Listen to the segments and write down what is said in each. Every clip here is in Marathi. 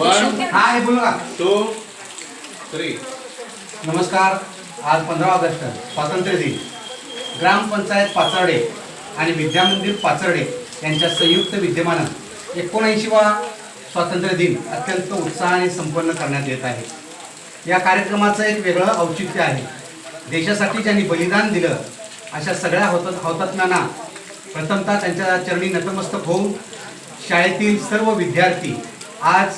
वन हा हे बोलू का? Two three. नमस्कार आज पंधरा ऑगस्ट स्वातंत्र्य दिन. ग्रामपंचायत पाचर्डे आणि विद्यामंदिर पाचर्डे यांच्या संयुक्त विद्यमानं एकोणऐंशीवा स्वातंत्र्य दिन अत्यंत उत्साहाने संपन्न करण्यात येत आहे. या कार्यक्रमाचं एक वेगळं औचित्य आहे. देशासाठी ज्यांनी बलिदान दिलं अशा सगळ्या होत हौतात्म्यांना प्रथमतः त्यांच्या चरणी नतमस्तक होऊन शाळेतील सर्व विद्यार्थी आज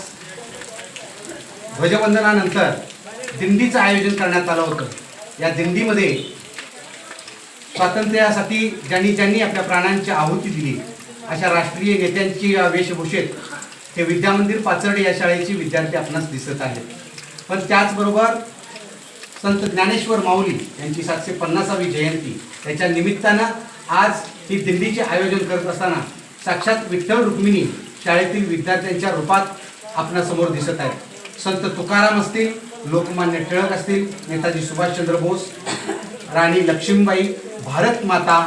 ध्वजवंदनानंतर दिंडीचं आयोजन करण्यात आलं होतं. या दिंडीमध्ये स्वातंत्र्यासाठी ज्यांनी ज्यांनी आपल्या प्राणांची आहुती दिली अशा राष्ट्रीय नेत्यांची वेशभूषेत हे विद्यामंदिर पाचर्डे या शाळेचे विद्यार्थी आपणास दिसत आहेत. पण त्याचबरोबर संत ज्ञानेश्वर माऊली यांची सातशे पन्नासावी जयंती त्याच्या निमित्तानं आज ही दिंडीचे आयोजन करत असताना साक्षात विठ्ठल रुक्मिणी शाळेतील विद्यार्थ्यांच्या रूपात आपणासमोर दिसत आहेत. संत तुकाराम असतील लोकमान्य टिळक असतील नेताजी सुभाषचंद्र बोस राणी लक्ष्मीबाई भारत माता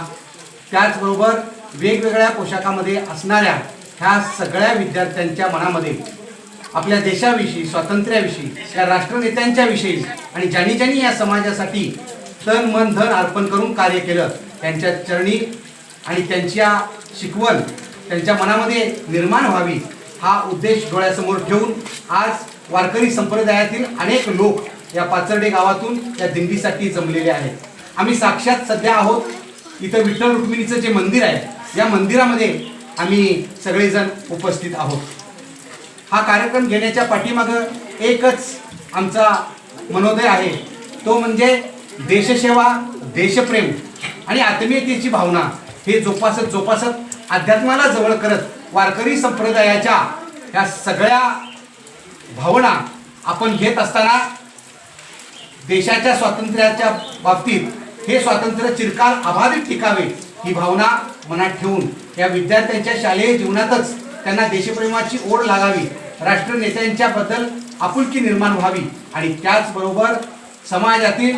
त्याचबरोबर वेगवेगळ्या पोशाखामध्ये असणाऱ्या ह्या सगळ्या विद्यार्थ्यांच्या मनामध्ये आपल्या देशाविषयी स्वातंत्र्याविषयी या राष्ट्रनेत्यांच्या विषयी आणि ज्यांनी ज्यांनी या समाजासाठी तन मन धन अर्पण करून कार्य केलं त्यांच्या चरणी आणि त्यांच्या शिकवण त्यांच्या मनामध्ये निर्माण व्हावी हा उद्देश डोळ्यासमोर ठेवून आज वारकरी संप्रदायातील अनेक लोक या पाचर्डे गावातून या दिंडीसाठी जमलेले आहेत. आम्ही साक्षात सध्या आहोत इथं विठ्ठल रुक्मिणीचं जे मंदिर आहे या मंदिरामध्ये आम्ही सगळेजण उपस्थित आहोत. हा कार्यक्रम घेण्याच्या पाठीमागं एकच आमचा मनोदय आहे. तो म्हणजे देशसेवा देशप्रेम आणि आत्मीयतेची भावना हे जोपासत जोपासत अध्यात्माला जवळ करत वारकरी संप्रदायाच्या ह्या सगळ्या भावना आपण घेत असताना देशाच्या स्वातंत्र्याच्या बाबतीत हे स्वातंत्र्य चिरकाल अबाधित टिकावे ही भावना मनात ठेवून या विद्यार्थ्यांच्या शालेय जीवनातच त्यांना देशप्रेमाची ओढ लागावी राष्ट्र नेत्यांच्या आपुलकी निर्माण व्हावी आणि त्याचबरोबर समाजातील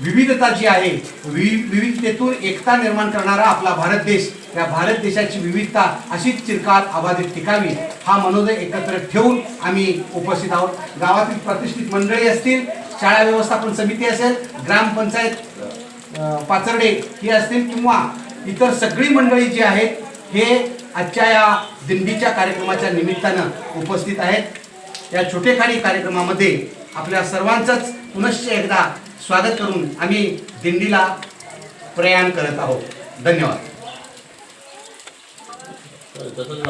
विविधता जी आहे वि विविधतेतून एकता निर्माण करणारा आपला भारत देश या भारत देशाची विविधता अशीच चिरकाल अबाधित टिकावी हा मनोदय एकत्र ठेवून आम्ही उपस्थित आहोत. गावातील प्रतिष्ठित मंडळी असतील शाळा व्यवस्थापन समिती असेल ग्रामपंचायत पाचर्डे ही असतील किंवा इतर सगळी मंडळी जी आहेत हे आजच्या या दिंडीच्या कार्यक्रमाच्या निमित्तानं उपस्थित आहेत. या छोटेखानी कार्यक्रमामध्ये आपल्या सर्वांचंच पुनश्च एकदा स्वागत करून आम्ही दिंडीला प्रयाण करत आहोत. धन्यवाद.